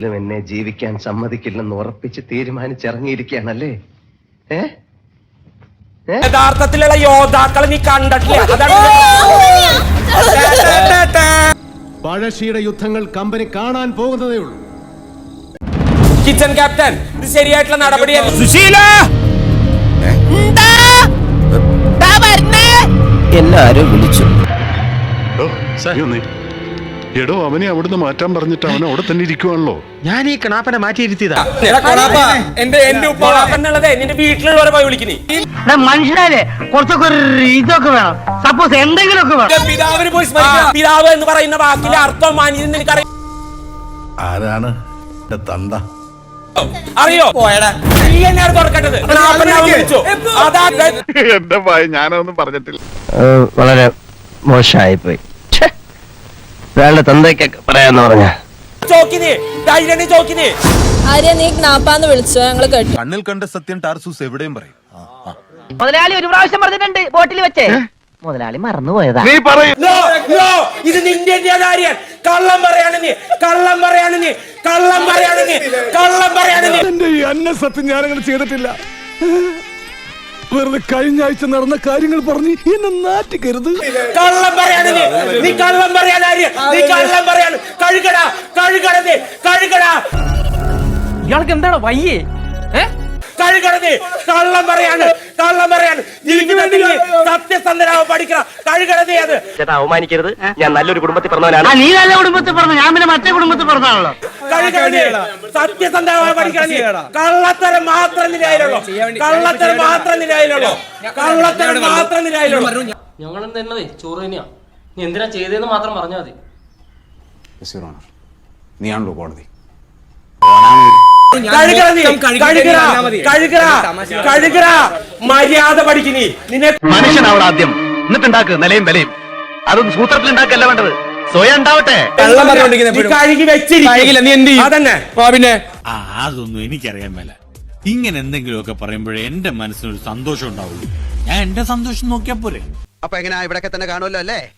ലും എന്നെ ജീവിക്കാൻ സമ്മതിക്കില്ലെന്ന് ഉറപ്പിച്ച് തീരുമാനിച്ചിറങ്ങിയിരിക്കുകയാണല്ലേ? ഏ? യഥാർത്ഥത്തിലുള്ള യോദ്ധാക്കളെ നീ കണ്ടിട്ടില്ല. അതാണ് പഴശ്ശിയുടെ യുദ്ധങ്ങൾ കമ്പനി കാണാൻ പോകുന്നതേ ഉള്ളൂ. കിച്ചൺ ക്യാപ്റ്റൻ ഇത് ശരിയായിട്ടുള്ള നടപടിയല്ല എല്ലാരും വിളിച്ചു. എടോ അവനെ അവിടുന്ന് മാറ്റാൻ പറഞ്ഞിട്ട് അവൻ അവിടെ തന്നെ ഇരിക്കുവാണല്ലോ. ഞാൻ ഈ കണാപ്പനെ മാറ്റിയിരുത്തിയതാ. എന്റെ എന്റെ ഉപ്പ എന്നുള്ളതേ നിന്റെ വീട്ടിലുള്ളവരെ പോയി വിളിക്കുന്നേ മനുഷ്യരല്ലേ കുറച്ചൊക്കെ ഒരു ഇതൊക്കെ വേണം. സപ്പോസ് എന്തെങ്കിലുമൊക്കെ വേണം. പിതാവിന് പോയി പിതാവ് എന്ന് പറയുന്ന വാക്കിലെ അർത്ഥം മാനിയെന്ന് എനിക്കറിയാം. ആരാണ് തന്ത? അറിയോ? നീ എന്നെയാണ് തുറക്കേണ്ടത്. എന്റെ ഞാനൊന്നും പറഞ്ഞിട്ടില്ല. വളരെ മോശമായി പോയി ഒരാളുടെ തന്തയ്ക്കൊക്കെ പറയാന്ന് പറഞ്ഞ. ആര്യ നീ ക്നാപ്പാന്ന് വിളിച്ചോ? ഞങ്ങൾ കേട്ടു. കണ്ണിൽ കണ്ട സത്യം ടാർസൂസ് എവിടെയും പറയും. മുതലാളി ഒരു പ്രാവശ്യം പറഞ്ഞിട്ടുണ്ട് ബോട്ടിൽ വെച്ചേ. മുതലാളി മറന്നുപോയതാ. നീ പറയും. No, no, ഇത് നിന്റെ കാര്യൻ കള്ളം പറയാണ് നീ. കള്ളം പറയാണ് നീ. കള്ളം പറയാണ് നീ. കള്ളം പറയാണ് നീ. എന്റെ ഈ അന്ന സത്യം ഞാനങ്ങനെ ചെയ്തിട്ടില്ല. വെറുതെ കഴിഞ്ഞ ആഴ്ച നടന്ന കാര്യങ്ങൾ പറഞ്ഞ് എന്നെ നാറ്റിക്കരുത്. കള്ളം പറയാണ് നീ നീ കള്ളം പറയാൻ ആര്യ നീ കള്ളം പറയാണ് കഴുകടാ കഴുകട നീ കഴുകടാ. ഇയാൾക്ക് എന്താണ് വയ്യേ? കഴുകട നീ കള്ളം പറയാണ് കള്ളം പറയാണ് ജീവിക്കുന്നുണ്ടെങ്കിൽ സത്യസന്ധനാവ് പഠിക്കണം. കഴുകട നീ അത്. ചേട്ടാ അവമാനിക്കരുത്. ഞാൻ നല്ലൊരു കുടുംബത്തിൽ പറഞ്ഞവനാണ്. നീ നല്ല കുടുംബത്തിൽ പറഞ്ഞു? ഞാൻ പിന്നെ മറ്റേ കുടുംബത്തിൽ പറഞ്ഞാണല്ലോ. കഴുകട നീ സത്യസന്ധനാവ് പഠിക്കണം നീ കള്ളത്തരം മാത്രം നിലയിലുള്ളൂ കള്ളത്തരം മാത്രം നിലയിലുള്ളൂ കള്ളത്തരം മാത്രം നിലയിലുള്ളൂ ഞങ്ങൾ തന്നതേ ചോറ് തന്നെയാ. നീ എന്തിനാ ചെയ്തതെന്ന് മാത്രം പറഞ്ഞാൽ മതി. നീയാണല്ലോ കോടതി. മര്യാദ പഠിക്കുന്നീ നിന്നെ മനുഷ്യനാവണം ആദ്യം. എന്നിട്ടുണ്ടാക്ക് നിലയും വിലയും. അതൊന്നും സൂത്രത്തിൽ ഉണ്ടാക്കല്ല വേണ്ടത്. സ്വയം ഉണ്ടാവട്ടെ. അതന്നെ. എനിക്കറിയാൻ മേല. ഇങ്ങനെ എന്തെങ്കിലുമൊക്കെ പറയുമ്പോഴേ എന്റെ മനസ്സിനൊരു സന്തോഷം ഉണ്ടാവുള്ളൂ. ഞാൻ എന്റെ സന്തോഷം നോക്കിയാ പോരെ. അപ്പൊ എങ്ങനെയാ ഇവിടെ തന്നെ കാണുമല്ലോ അല്ലേ?